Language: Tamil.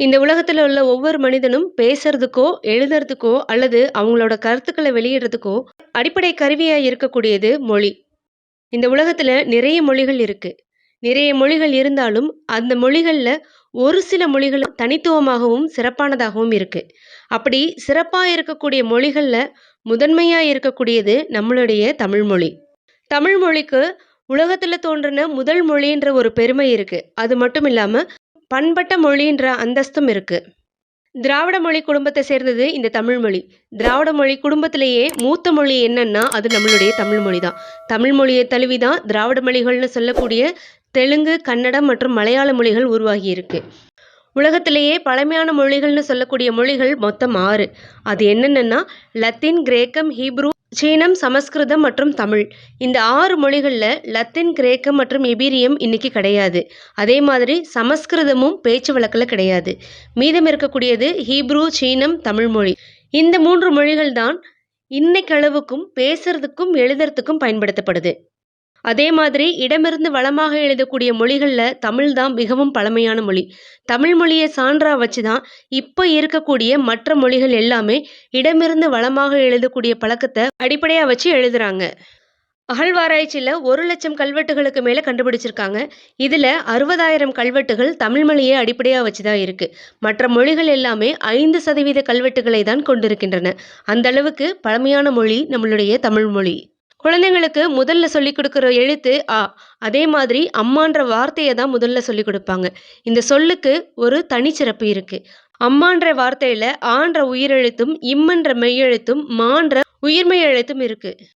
இந்த உலகத்தில் உள்ள ஒவ்வொரு மனிதனும் பேசுறதுக்கோ, எழுதுறதுக்கோ அல்லது அவங்களோட கருத்துக்களை வெளியிடுறதுக்கோ அடிப்படை கருவியாக இருக்கக்கூடியது மொழி. இந்த உலகத்தில் நிறைய மொழிகள் இருக்கு. நிறைய மொழிகள் இருந்தாலும், அந்த மொழிகளில் ஒரு சில மொழிகள் தனித்துவமாகவும், சிறப்பானதாகவும் இருக்கு. அப்படி சிறப்பாக இருக்கக்கூடிய மொழிகளில் முதன்மையாக இருக்கக்கூடியது நம்மளுடைய தமிழ் மொழி. தமிழ் மொழிக்கு முதல் மொழின்ற ஒரு பெருமை இருக்குது அது மட்டும் இல்லாமல் பண்பட்ட மொழின்ற அந்தஸ்தும் இருக்கு. திராவிட மொழி குடும்பத்தை சேர்ந்தது இந்த தமிழ் மொழி. திராவிட மொழி குடும்பத்திலேயே மூத்த மொழி என்னன்னா, அது நம்மளுடைய தமிழ் மொழி தான். தமிழ் மொழியை தழுவி தான் திராவிட மொழிகள்னு சொல்லக்கூடிய தெலுங்கு, கன்னடம் மற்றும் மலையாள மொழிகள் உருவாகி இருக்கு உலகத்திலேயே பழமையான மொழிகள்னு சொல்லக்கூடிய மொழிகள் மொத்தம் ஆறு அது என்னென்னன்னா, லத்தீன், கிரேக்கம், ஹீப்ரூ சீனம், சமஸ்கிருதம் மற்றும் தமிழ். இந்த ஆறு மொழிகளில் லத்தீன், கிரேக்கம் மற்றும் எபிரியம் இன்னைக்கு கிடையாது. அதே மாதிரி சமஸ்கிருதமும் பேச்சு வழக்கில் கிடையாது. மீதம் இருக்கக்கூடியது ஹீப்ரூ சீனம், தமிழ் மொழி. இந்த மூன்று மொழிகள் தான் இன்னைக்களவுக்கும் பேசுறதுக்கும், எழுதுறதுக்கும் பயன்படுத்தப்படுது. அதே மாதிரி இடமிருந்து வளமாக எழுதக்கூடிய மொழிகளில் தமிழ் தான் மிகவும் பழமையான மொழி. தமிழ் மொழியை சான்றாக வச்சு தான் இப்போ இருக்கக்கூடிய மற்ற மொழிகள் எல்லாமே இடமிருந்து வளமாக எழுதக்கூடிய பழக்கத்தை அடிப்படையாக வச்சு எழுதுறாங்க. அகழ்வாராய்ச்சியில 1,00,000 கல்வெட்டுகளுக்கு மேலே கண்டுபிடிச்சிருக்காங்க. இதில் அறுபதாயிரம் கல்வெட்டுகள் தமிழ் அடிப்படையாக வச்சு தான் இருக்குது மற்ற மொழிகள் எல்லாமே ஐந்து சதவீத கல்வெட்டுகளை தான் கொண்டிருக்கின்றன. அந்த அளவுக்கு பழமையான மொழி நம்மளுடைய தமிழ் மொழி. குழந்தைங்களுக்கு முதல்ல சொல்லிக் கொடுக்குற எழுத்து ஆ அதே மாதிரி அம்மான்ற வார்த்தையை தான் முதல்ல சொல்லிக் கொடுப்பாங்க இந்த சொல்லுக்கு ஒரு தனிச்சிறப்பு இருக்கு. அம்மான்ற வார்த்தையில ஆன்ற உயிரெழுத்தும், இம்ன்ற மெய்யெழுத்தும், மான்ற உயிர்மெய் எழுத்தும் இருக்கு.